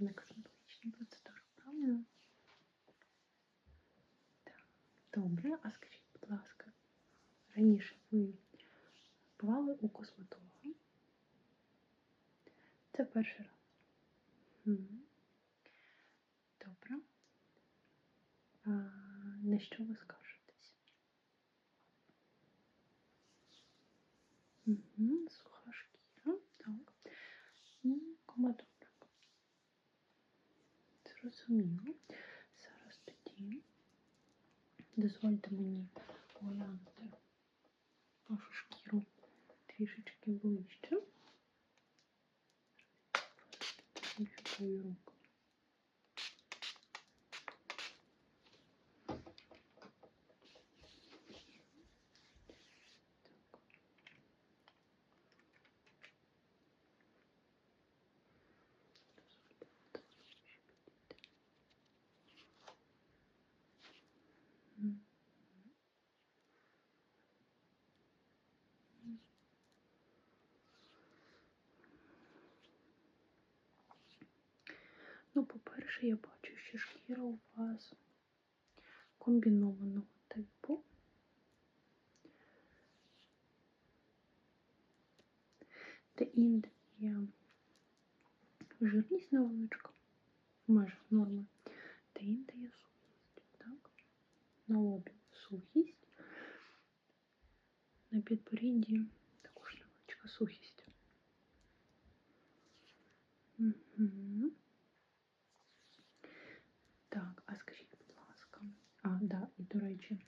не косметологічні процедури, правильно? Так. Добре, а скажіть, будь ласка, раніше ви бували у косметолога? Це перший раз. Добре. А, на що ви скаржитесь? Угу, суха шкіра, так. Комедонок. Зрозуміло. Зараз тоді дозвольте мені оглянути вашу шкіру трішечки ближче. Інфікую руку. Ну, по-перше, я бачу, що шкіра у вас комбінованого типу. Де інде є жирність невеличка, межах норми, де інде є сухість. Так? На лобі сухість, на підборідді також невеличка сухість. Угу. Так, а скажіть, будь ласка. А, да, і до речі,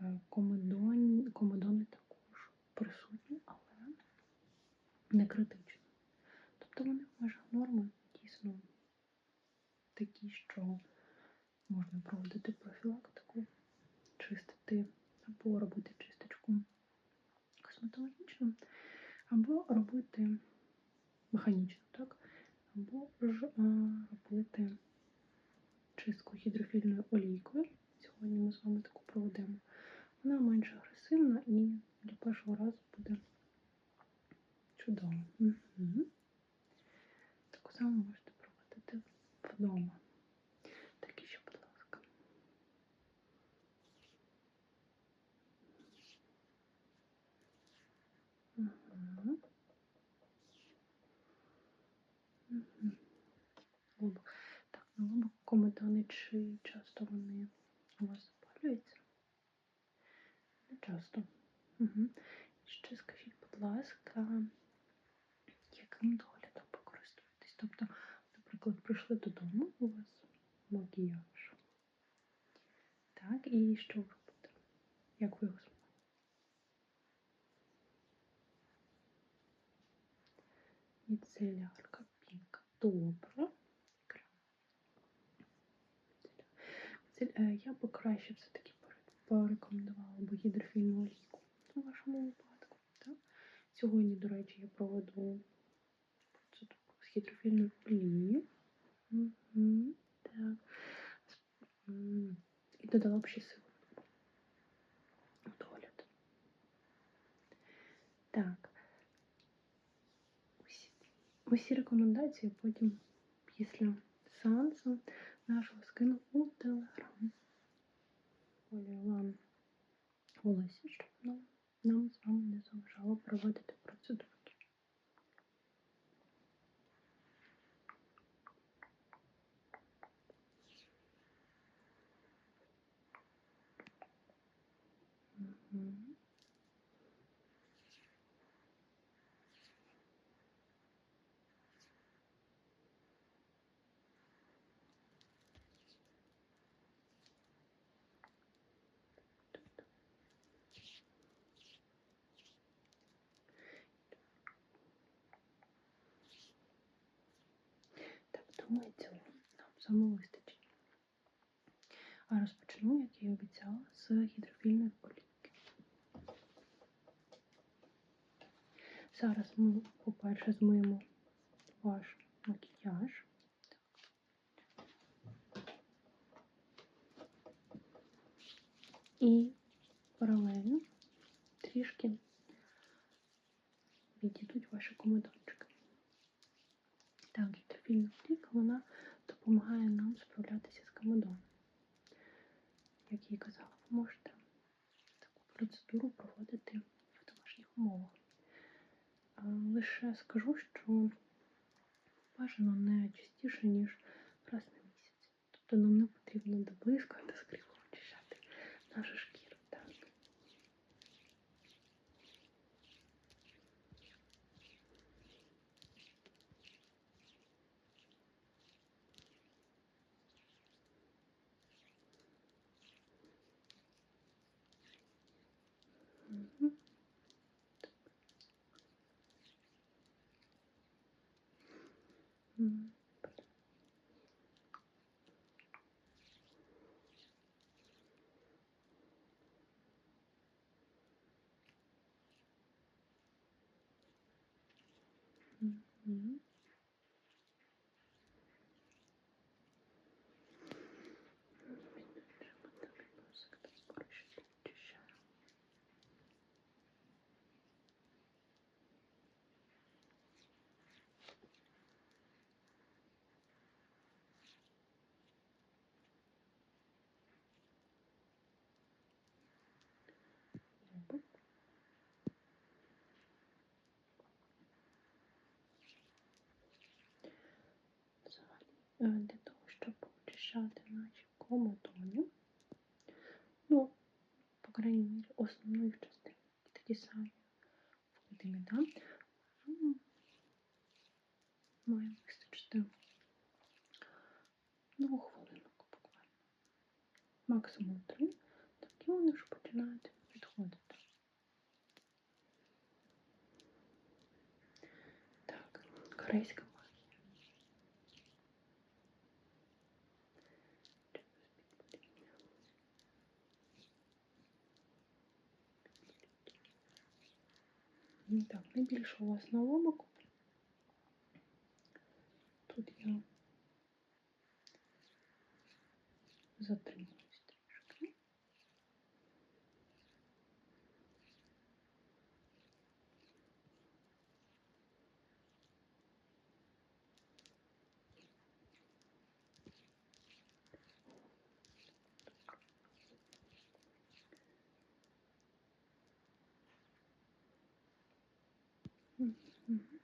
е, комедоні, комедони також присутні, але не критично. Тобто вони в межах норми дійсно такі, що можна проводити профілактику, чистити або робити чисточку косметологічну, або робити механічно, так? Або ж робити чистку гідрофільною олійкою. Сьогодні ми з вами таку проведемо. Вона менш агресивна і для першого разу буде чудово. Угу. Таку саму можете проводити вдома. Так і ще, будь ласка. Угу. Угу. Лобок. Так, на лобок чи часто вони у вас запалюються? Не часто. Угу. Ще скажіть, будь ласка, яким доглядом ви? Тобто, наприклад, прийшли додому, у вас макіяж. Так, і що ви робите? Як ви його змиваєте? Міцелярка пінка. Добре. Це, е, я би краще все-таки порекомендувала би гідрофільну олійку у вашому випадку. Так? Сьогодні, до речі, я проведу процедуру з гідрофільної олії. Угу, так. І додала б ще силу догляд. Так. Усі, усі рекомендації потім після сеансу нашого скину у Телеграм. Олю вам волосся, щоб воно нам з вами не заважало проводити Думаю, цього нам саме вистачить. А розпочну, як я і обіцяла, з гідрофільної олійки. Зараз ми, по-перше, змиємо ваш макіяж. І паралельно трішки відійдуть ваші комедончики. Так, гідрофільна вона допомагає нам справлятися з комедоном. Як я і казала, ви можете таку процедуру проводити в домашніх умовах. Лише скажу, що бажано не частіше, ніж раз на місяць. Тобто нам не потрібно до близько до скрипу очищати нашу шкіру. Mm-hmm. mm-hmm. Для того, щоб очищати наші комедони, ну, по крайній мірі, частину, і такі самі входимо, да? Має вистачити двох хвилинок буквально. Максимум три, так і вони вже починають відходити. Так, корейська Так, найбільше у вас на лобику. Тут я затримуюсь трішки. Мгм. Це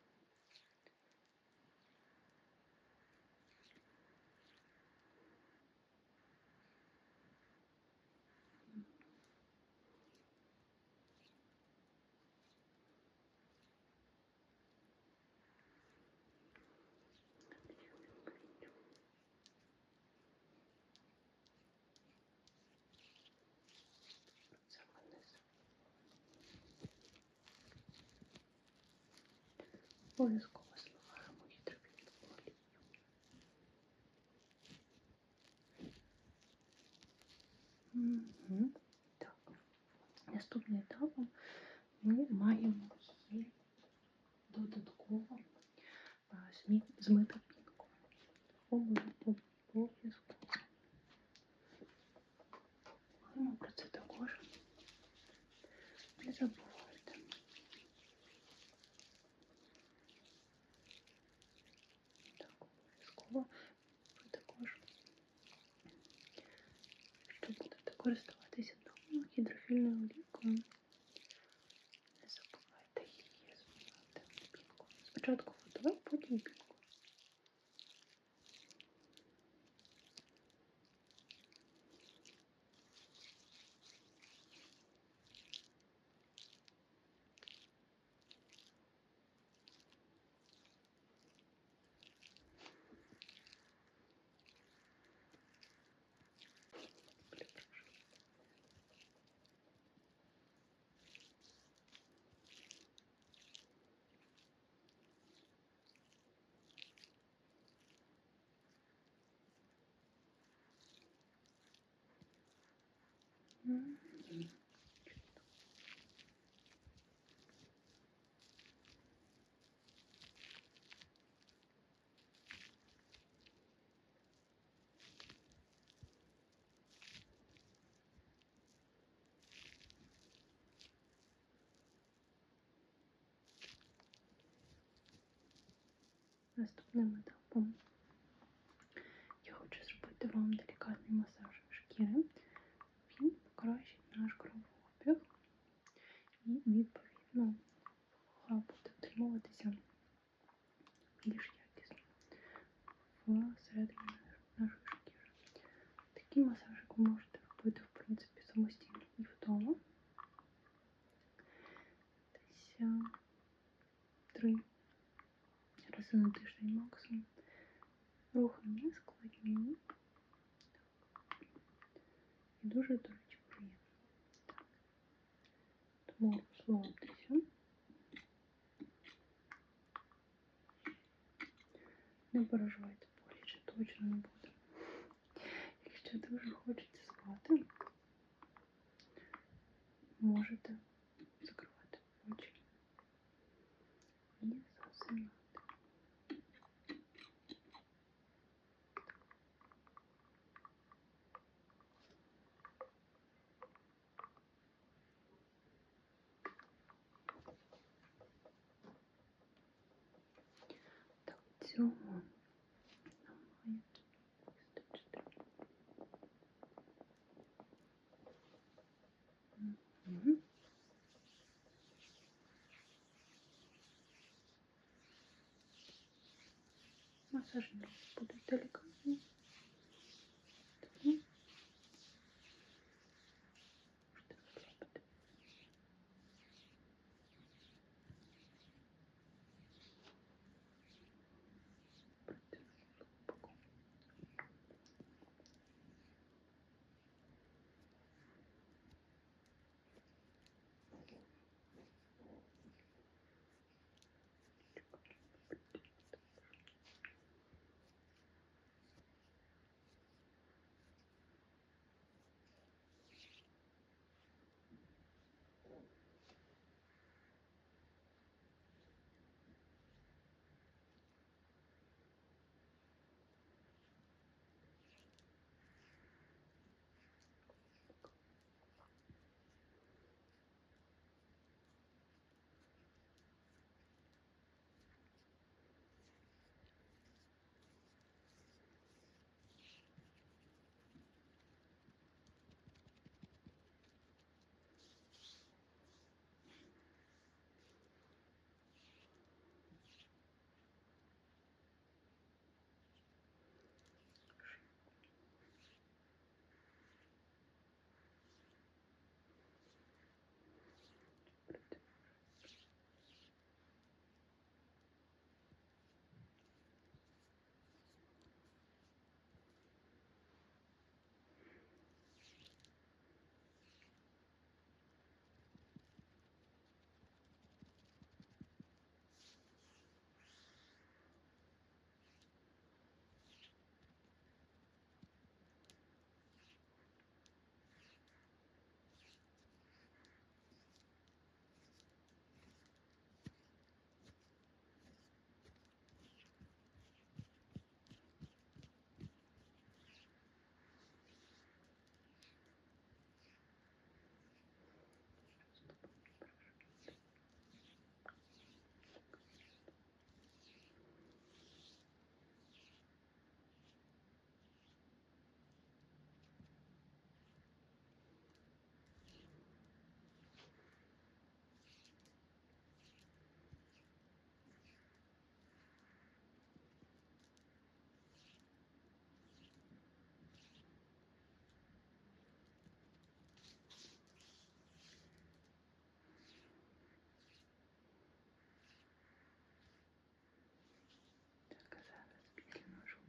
Обов'язково зливаємо гідрофільну олію. Угу. Так. Наступним етапом ми маємо її додатково а, змі- змити пінку. Обов'язково. Маємо про це також не забувайте. Так, обов'язково ви також, якщо будете користуватися вдома Наступним етапом я хочу зробити вам делікатний масаж шкіри. Він покращить наш кровообіг і відповідно буде утримуватися більш якісно всередині нашої шкіри. Такий масажик ви можете робити, в принципі, самостійно і вдома. Десь е, три рази на тиждень. Рухи не складні. І дуже, до речі, приємно. Так. Тому розслабтеся. Не переживайте, боляче точно не буде. Якщо дуже хочеться спати, можете Масаж буду нас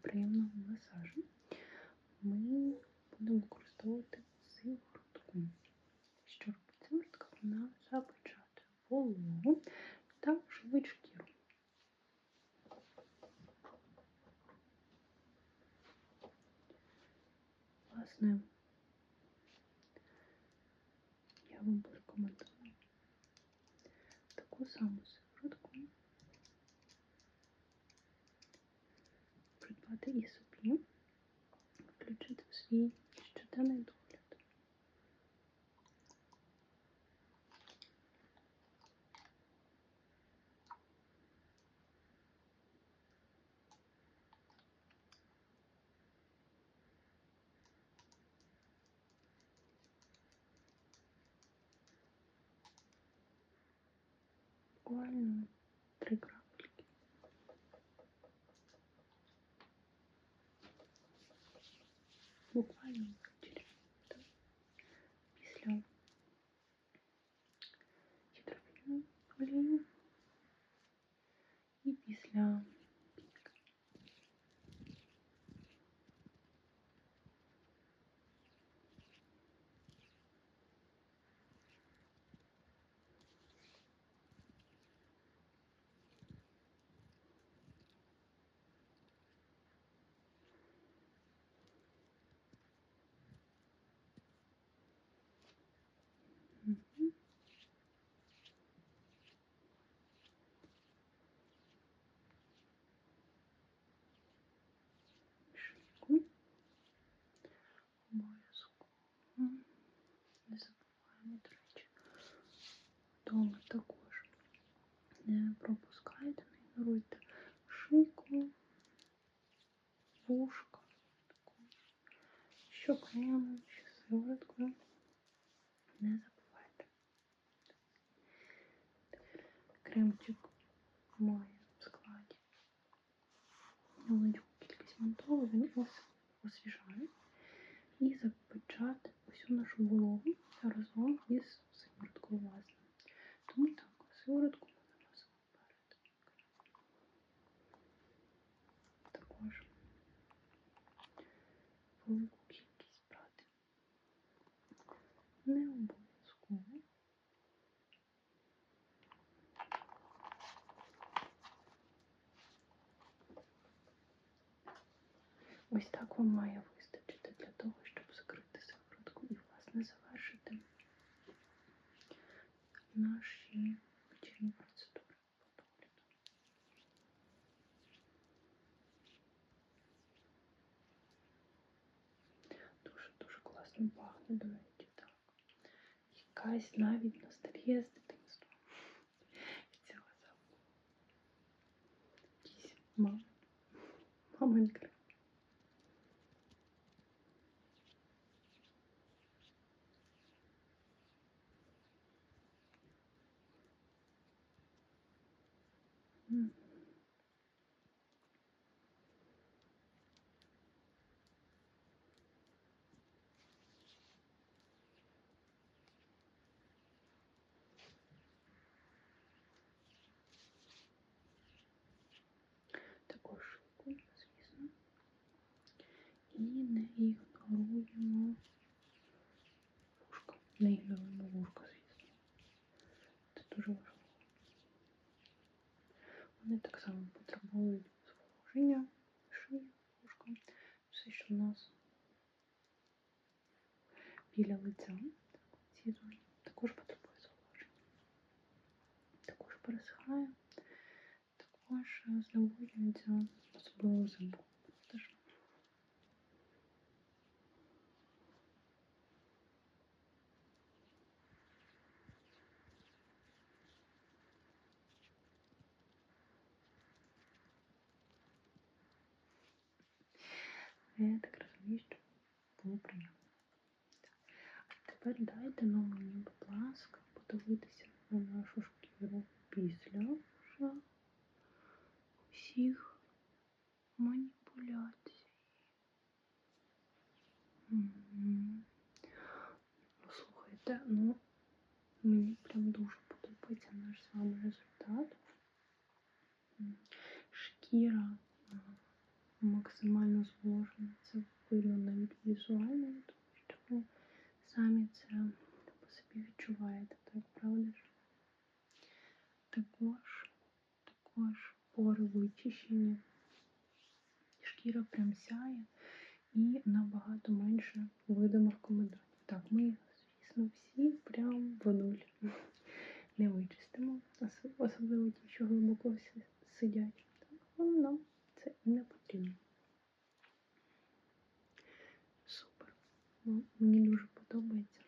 приємного масажу ми будемо використовувати сиворотку. Що робить сиворотка? Вона запечатує вологу та живить. Власне, я вам порекомендую таку саму сиворотку aussi. Je te donne un drôle. Буквально ввечері. Так. Після гідрофільної олії і після пінки. Мгм. Шийку. Обов'язково. Не забуваємо, до речі. Вдома також не пропускайте, не ігноруйте шийку, вушка, також. що кремом, що сивороткою. Не забувайте. Кремчик має в складі невеличку кількість ментолу, він ос- освіжає і запечатати вологу разом із сивороткою власне. Тому так, сиворотку ми наносимо перед. Також велику кількість брати. Не обов'язково. Ось так вам має наші вечірні процедури по догляду. Дуже-дуже класно пахне, до речі, так. Якась навіть ностальгія з І не ігноруємо вушка. Не ігноруємо вушка, звісно. Це дуже важливо. Вони так само потребують зволоження, шия, вушка. Все, що в нас біля лиця, ці зоні, також потребує зволоження. Також пересихає, також е, зневоднюється, особливо взимку. Теж. Я так розумію, що було приємно. А тепер дайте нам будь ласка, подивитися на нашу шкіру після вже усіх маніпуляцій. Ну, слухайте, ну мені прям дуже подобається наш з результат. Шкіра максимально зволожена. Це видно навіть візуально, тому що самі це відчуваєте, так правда ж? Також, також пори вичищені, шкіра прям сяє і набагато менше видимих комедонів. Так, ми, звісно, всі прям в нуль не вичистимо, особливо ті, що глибоко сидять. Так, але нам це і не потрібно. Супер. Ну, Мені дуже подобається.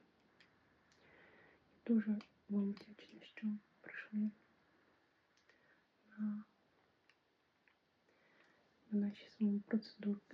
Дуже вам вдячна, що прийшли на, на наші з